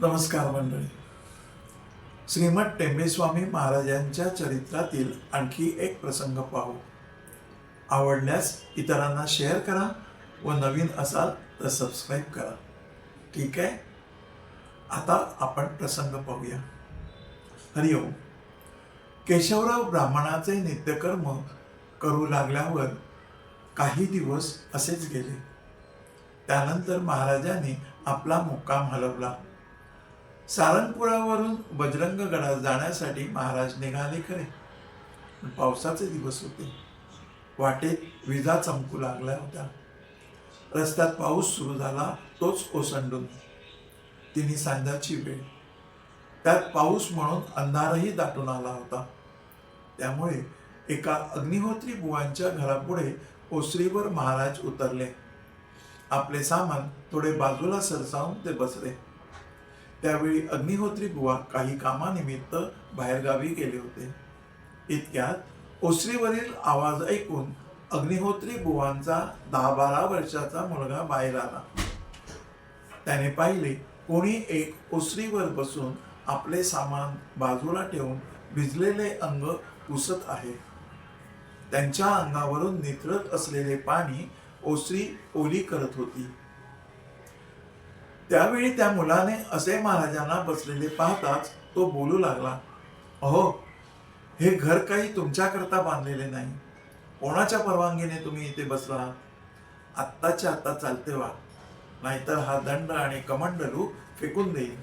नमस्कार मंडळी. श्रीमद टेंबेस्वामी महाराजांच्या चरित्रातील आणखी एक प्रसंग पाहू. आवडल्यास इतरांना शेअर करा व नवीन असाल तर सबस्क्राईब करा. ठीक आहे? आता आपण प्रसंग पाहूया. हरिओम केशवराव ब्राह्मणाचे नित्यकर्म करू लागल्यावर काही दिवस असेच गेले. त्यानंतर महाराजांनी आपला मुक्काम हलवला. सारंगपुरावरून बजरंगगडात जाण्यासाठी महाराज निघाले खरे. पावसाचे दिवस होते. वाटेत विजा चमकू लागल्या होत्या. रस्त्यात पाऊस सुरू झाला तोच ओसंडून. तिने सांध्याची वेळ. त्यात पाऊस म्हणून अंधारही दाटून आला होता. त्यामुळे एका अग्निहोत्री बुवांच्या घरापुढे ओसरीवर महाराज उतरले. आपले सामान थोडे बाजूला सरसावून ते बसले. त्यावेळी अग्निहोत्री बुवा काही कामानिमित्त बाहेरगावी गेले होते. इतक्यात ओसरीवरील आवाज ऐकून अग्निहोत्री बुवांचा दहा बारा वर्षाचा मुलगा बाहेर आला. त्याने पाहिले कोणी एक ओसरीवर बसून आपले सामान बाजूला ठेवून भिजलेले अंग पुसत आहे. त्यांच्या अंगावरून निथळत असलेले पाणी ओसरी ओली करत होती. त्यावेळी त्या मुलाने असे महाराजांना बसलेले पाहताच तो बोलू लागला अहो हे घर काही तुमच्याकरता बांधलेले नाही. कोणाच्या परवानगीने तुम्ही इथे बसला? आत्ताच्या आत्ता चालते वा. नाहीतर हा दंड आणि कमंडलू फेकून देईल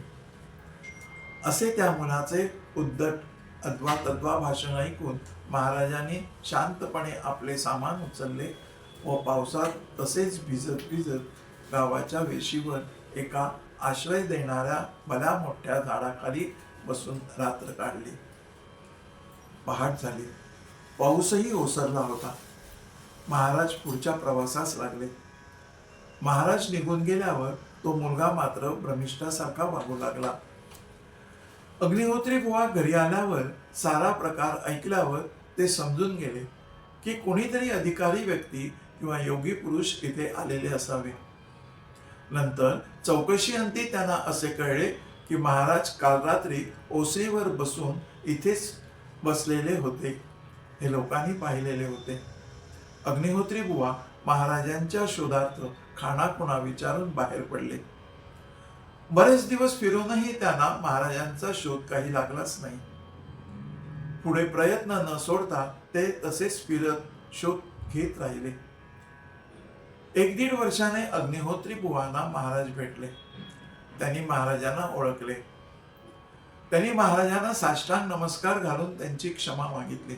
असे त्या मुलाचे उद्धट अद्वा तद्वा भाषण ऐकून महाराजांनी शांतपणे आपले सामान उचलले व पावसात तसेच भिजत भिजत गावाच्या वेशीवर एका आश्रय देणाऱ्या भल्या मोठ्या झाडाखाली बसून रात्र काढली. पहाट झाली. पाऊसही ओसरला होता. महाराज पुढच्या प्रवासास लागले. महाराज निघून गेल्यावर तो मुलगा मात्र भ्रमिष्ठासारखा वागू लागला. अग्निहोत्री बुवा घरी आल्यावर सारा प्रकार ऐकल्यावर ते समजून गेले की कोणीतरी अधिकारी व्यक्ती किंवा योगी पुरुष इथे आलेले असावे. नंतर चौकशी अंती त्यांना असे कळले की महाराज काल रात्री ओसरीवर बसून इथेच बसलेले होते. हे लोकांनी पाहिलेले होते. अग्निहोत्री बुवा महाराजांच्या शोधार्थ खाणाखुणा विचारून बाहेर पडले. बरेच दिवस फिरूनही त्यांना महाराजांचा शोध काही लागलाच नाही. पुढे प्रयत्न न सोडता ते तसेच फिरत शोध घेत राहिले. एक दीड वर्षाने अग्निहोत्री बुवांना महाराज भेटले. त्यांनी महाराजांना ओळखले. त्यांनी महाराजांना साष्टांग नमस्कार घालून त्यांची क्षमा मागितली.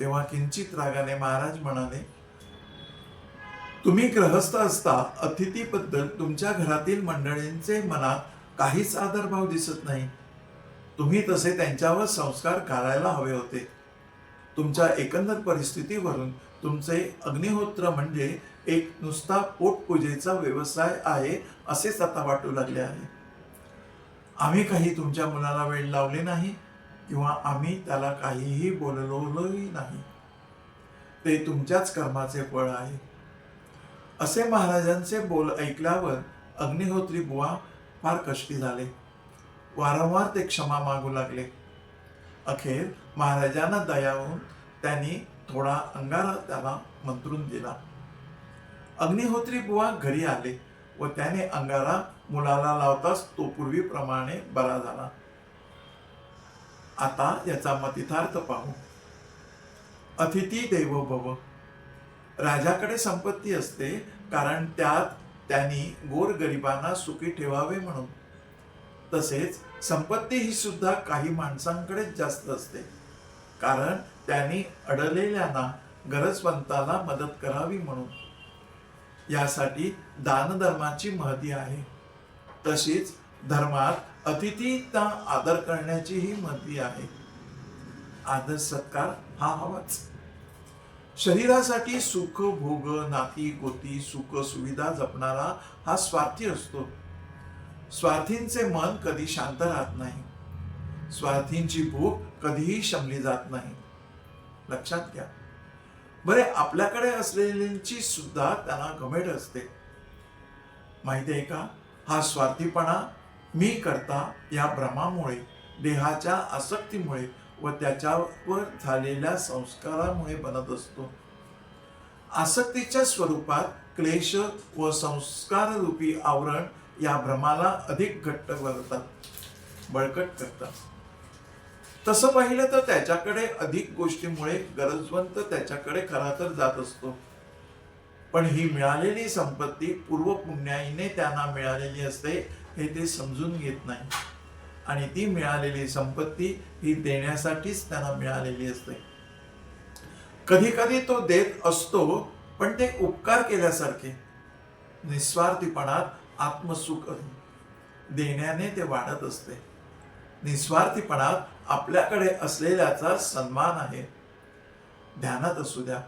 तेव्हा किंचित रागाने महाराज म्हणाले तुम्ही ग्रहस्थ असता अतिथीबद्दल तुमच्या घरातील मंडळींचे मनात काहीच आदरभाव दिसत नाही. तुम्ही तसे त्यांच्यावर संस्कार करायला हवे होते. तुमच्या एकंदर परिस्थितीवरून तुमचे अग्निहोत्र म्हणजे एक नुसता पोटपूजेचा व्यवसाय आहे असेच आता वाटू लागले आहे. आम्ही काही तुमच्या मुलाला वेळ लावले नाही किंवा आम्ही त्याला काहीही बोलवलोही नाही. ते तुमच्याच कर्माचे फळ आहे. असे महाराजांचे बोल ऐकल्यावर अग्निहोत्री बुवा फार कष्टी झाले. वारंवार ते क्षमा मागू लागले. अखेर महाराजांना दयावून त्यांनी थोडा अंगारा त्याला मंत्रून दिला. अग्निहोत्री बुवा घरी आले व त्याने अंगारा मुलाला लावताच तो पूर्वीप्रमाणे बरा झाला. आता याचा मतितार्थ पाहू. अतिथी देवो भव राजाकडे संपत्ती असते कारण त्यात त्यांनी गोरगरिबांना सुखी ठेवावे म्हणून. तसेच संपत्ती ही सुद्धा काही माणसांकडेच जास्त असते. कारण त्यांनी अडलेल्यांना गरजवंताला मदत करावी म्हणून. यासाठी दानधर्माची महती आहे. तशीच धर्मात अतिथींना आदर करण्याचीही महती आहे. आदर सत्कार हा हवाच. शरीरासाठी सुख भोग नाती गोती सुख सुविधा जपणारा हा स्वार्थी असतो. स्वार्थींचे मन कधी शांत राहत नाही. स्वार्थींची भूक कधीही शमली जात नाही. लक्षात घ्या. बरे आपल्याकडे असलेल्यांची सुद्धा त्यांना घमेट असते. माहिती आहे का? हा स्वार्थीपणा मी करता या भ्रमामुळे देहाच्या आसक्तीमुळे व त्याच्यावर झालेल्या संस्कारामुळे बनत असतो. आसक्तीच्या स्वरूपात क्लेश व संस्कार रूपी आवरण या भ्रमाला अधिक घट्ट करतात बळकट करतात. तसं पाहिलं तर त्याच्याकडे अधिक गोष्टीमुळे गरजवंत त्याच्याकडे खरा तर जात असतो. पण ही मिळालेली संपत्ती पूर्व पुण्याईने त्यांना मिळालेली असते हे ते समजून घेत नाही. आणि ती मिळालेली संपत्ती ही देण्यासाठीच त्यांना मिळालेली असते. कधी कधी तो देत असतो पण ते उपकार केल्यासारखे. निस्वार्थीपणात आत्मसुख देण्याने ते वाढत असते. निस्वार्थीपणात आपल्याकडे असलेल्याचा सन्मान आहे. ध्यानात असू द्या.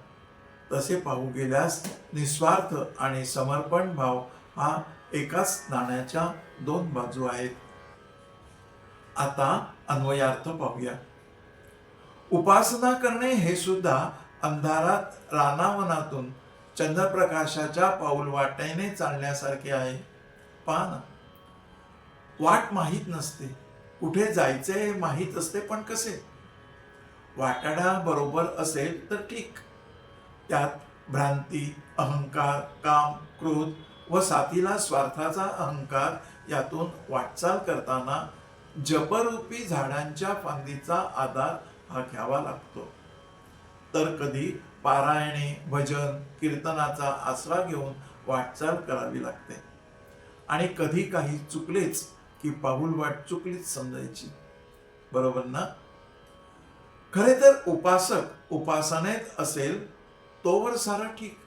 तसे पाहू गेल्यास निस्वार्थ आणि समर्पण भाव हा एकाच नाण्याच्या दोन बाजू आहेत. आता अन्वयार्थ पाहूया. उपासना करणे हे सुद्धा अंधारात रानावनातून चंद्रप्रकाशाच्या पाऊल वाटेने चालण्यासारखे आहे. पान वाट माहीत नसते. कुठे जायचे हे माहीत असते पण कसे? वाटाडा बरोबर असेल तर ठीक. त्यात भ्रांती अहंकार काम क्रोध व साथीला स्वार्थाचा अहंकार यातून वाटचाल करताना जपरूपी झाडांच्या फांदीचा आधार हा घ्यावा लागतो. तर कधी पारायणे भजन कीर्तनाचा आसरा घेऊन वाटचाल करावी लागते. आणि कधी काही चुकलेच की पाऊल वाट चुकलीच समजायची. बरोबर ना? खरे तर उपासक उपासनेत असेल तोवर सारा ठीक.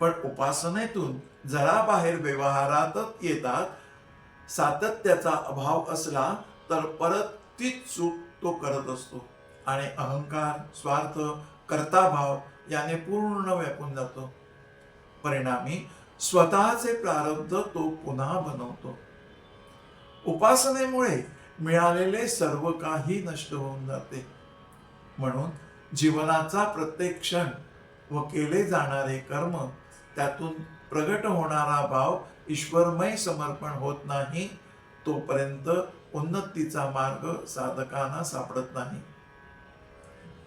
पण उपासनेतून जरा बाहेर व्यवहारातच येतात सातत्याचा अभाव असला तर परत तीच चूक तो करत असतो. आणि अहंकार स्वार्थ कर्ताभाव याने पूर्ण व्यापून जातो. परिणामी स्वतःचे प्रारब्ध तो पुन्हा बनवतो. उपासनेमुळे मिळालेले सर्व काही नष्ट होऊन जाते. म्हणून जीवनाचा प्रत्येक क्षण व केले जाणारे कर्म त्यातून प्रगट होणारा भाव ईश्वरमय समर्पण होत नाही तोपर्यंत उन्नतीचा मार्ग साधकांना सापडत नाही.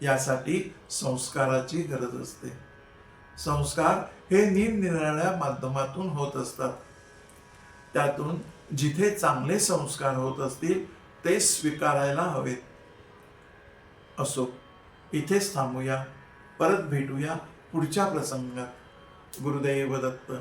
यासाठी संस्काराची गरज असते. संस्कार हे निरनिराळ्या माध्यमातून होत असतात. त्यातून जिथे चांगले संस्कार होत असतील ते स्वीकारायला हवेत. असो इथेच थांबूया. परत भेटूया पुढच्या प्रसंगात. गुरुदैव दत्त.